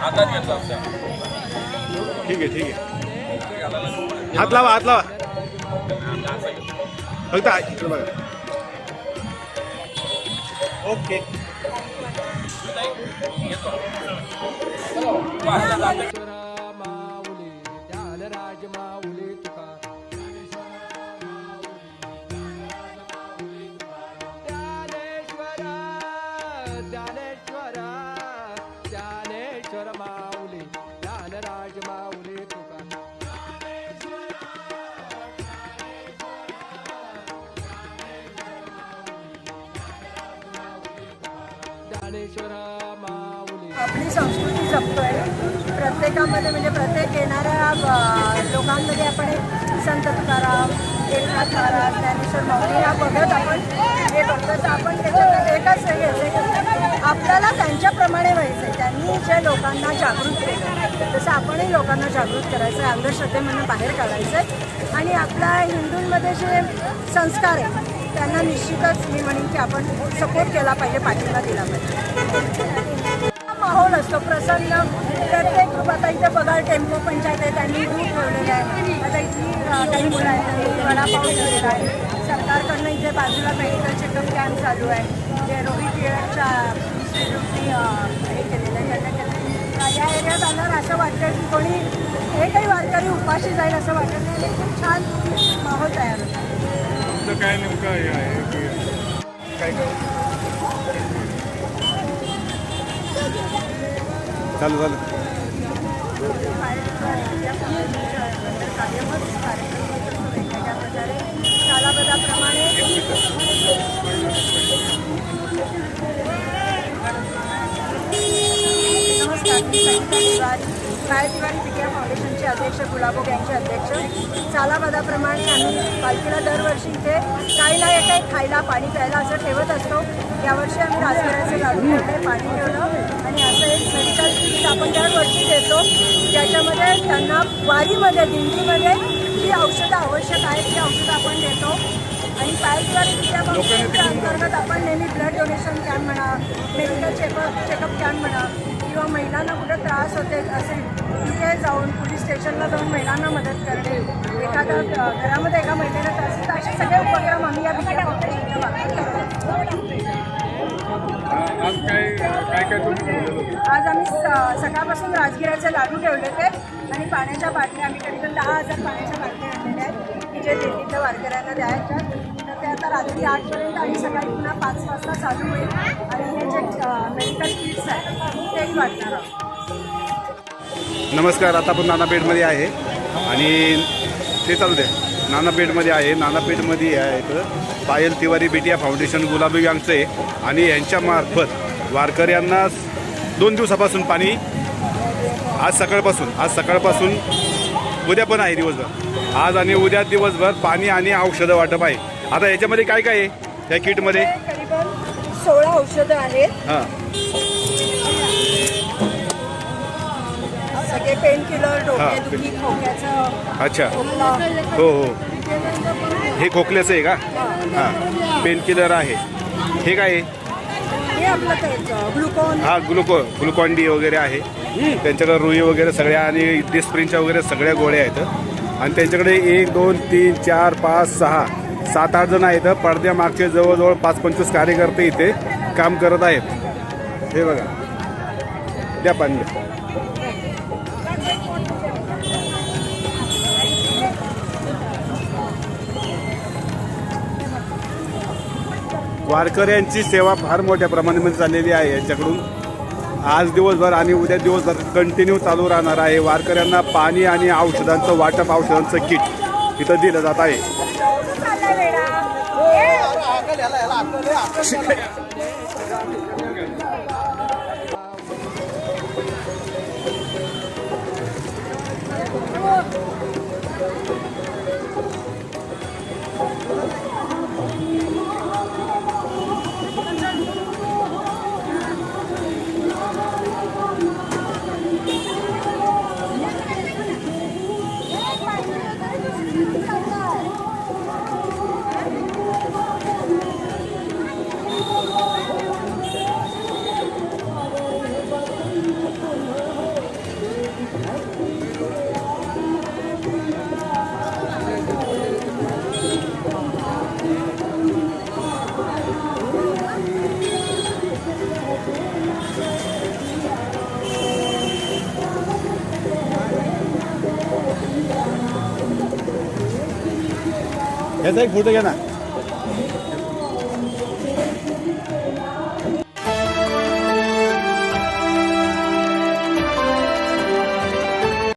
हातात घेतला असता ठीक आहे ठीक आहे. हात लावा हात लावा. फक्त आ- इकडे बघा. ओके. माऊली ज्ञानेश्वर माऊली ज्ञानराज माऊली तुका. ज्ञानेश्वर माऊली. आपली संस्कृती जपतोय. प्रत्येकामध्ये म्हणजे प्रत्येक येणाऱ्या लोकांमध्ये आपण संत तुकाराम एकनाथ महाराज ज्ञानेश्वर माऊली ह्या बघत आपण हे बघतो तर आपण त्याच्यात एकच हे घ्यायचं की आपल्याला त्यांच्याप्रमाणे व्हायचं आहे त्यांनी जे लोकांना जागृत केलं तसं आपणही लोकांना जागृत करायचं आहे अंधश्रद्धेमधून बाहेर काढायचं आहे आणि आपल्या हिंदूंमध्ये जे संस्कार आहे त्यांना निश्चितच मी म्हणेन की आपण सपोर्ट केला पाहिजे पाठिंबा दिला पाहिजे. माहोल असतो प्रसन्न प्रत्येक ग्रुप आता इथे बघा टेम्पो पंचायत आहे त्यांनी ग्रुप ठेवलेला आहे. आता इथली काही मुलं आहेत वडापाव ठेवलेला आहे. सरकारकडनं इथे बाजूला मेडिकल चेकअप कॅम्प चालू आहे. जे रोहित केअरच्या इन्स्टिट्यूटनी हे केलेलं आहे त्यांना केलं या एरियात आल्यावर असं वाटतं की कोणी एकही वारकरी उपाशी जाईल असं वाटत नाही. आणि खूप छान माहोल तयार होतो. काय नेमकं हे आहे? की काय? चालू मी सविता तिवारी काय तिवारी विद्या फाउंडेशनचे अध्यक्ष गुलाबोग यांचे अध्यक्ष. सालाबादाप्रमाणे आम्ही पालखीला दरवर्षी इथे काही ना काही खायला पाणी प्यायला असं ठेवत असतो. यावर्षी आम्ही राजगिराचे लाडू ठेवले पाणी ठेवलं. आणि असं एक मेडिकल किट आपण दरवर्षी देतो ज्याच्यामध्ये त्यांना वारीमध्ये दिंडीमध्ये जी औषधं आवश्यक आहेत ती औषधं आपण देतो. आणि पायलद्वारे विद्या फाउंडेशनच्या अंतर्गत आपण नेहमी ब्लड डोनेशन कॅम्प म्हणा मेडिकल चेकअप चेकअप कॅम्प म्हणा किंवा महिलांना कुठे त्रास होते असेल तिथे जाऊन पोलीस स्टेशनला जाऊन महिलांना मदत करणे एखादा घरामध्ये एका महिलेला त्रास आहे, तर असे सगळे उपक्रम आम्ही या आज होतं? आम्ही स- सकाळपासून राजगिराचे लाडू ठेवले ते आणि पाण्याच्या बाटल्या आम्ही कधीकधी दहा हजार पाण्याच्या बाटल्या आणलेल्या आहेत की जे दिल्लीच्या वारकऱ्यांना द्यायच्या तर आता रात्री आठपर्यंत आणि सकाळी पुन्हा पाच वाजता चालू होईल. आणि हे जे मेडिकल किट्स आहेत तेही वाटणार आहोत. नमस्कार आता आपण नानापेठमध्ये आहे. आणि ते चालू दे. नानापेठमध्ये आहे. नानापेठमध्ये आहेत पायल तिवारी बेटिया फाउंडेशन गुलाबी आहे आणि यांच्यामार्फत वारकऱ्यांना दोन दिवसापासून पाणी आज सकाळपासून आज सकाळपासून उद्या पण आहे दिवसभर. आज आणि उद्या दिवसभर पाणी आणि औषधं वाटप आहे. आता याच्यामध्ये काय काय आहे? त्या किटमध्ये? हे करीबन सोळा औषधं आहेत. हां. सगळे पेन किलर हा, डोकेदुखी खोक्याचं अच्छा. खोकला. हो हो. हे खोकल्याचं आहे का? हां. पेन किलर आहे. हे काय आहे? हे आपलं ते ग्लुकोन हा ग्लुको ग्लुकॉन डी वगैरे आहे. त्यांच्याकडे रुई वगैरे सगळ्या आणि डिस्प्रिनच्या वगैरे सगळ्या गोळ्या आहेत. आणि त्यांच्याकडे एक दोन तीन चार पाच सहा सात आठ जण आहेत. पडद्यामागचे जवळजवळ पाच पंचवीस कार्यकर्ते इथे काम करत आहेत. हे बघा. द्या पाणी. वारकर वारकऱ्यांची सेवा फार मोठ्या प्रमाणामध्ये चाललेली आहे यांच्याकडून. आज दिवसभर आणि उद्या दिवसभर कंटिन्यू चालू राहणार आहे. वारकऱ्यांना पाणी आणि औषधांचं वाटप औषधांचं किट इथं दिलं जात आहे. 来啦来点哥别 फोटो घ्या ना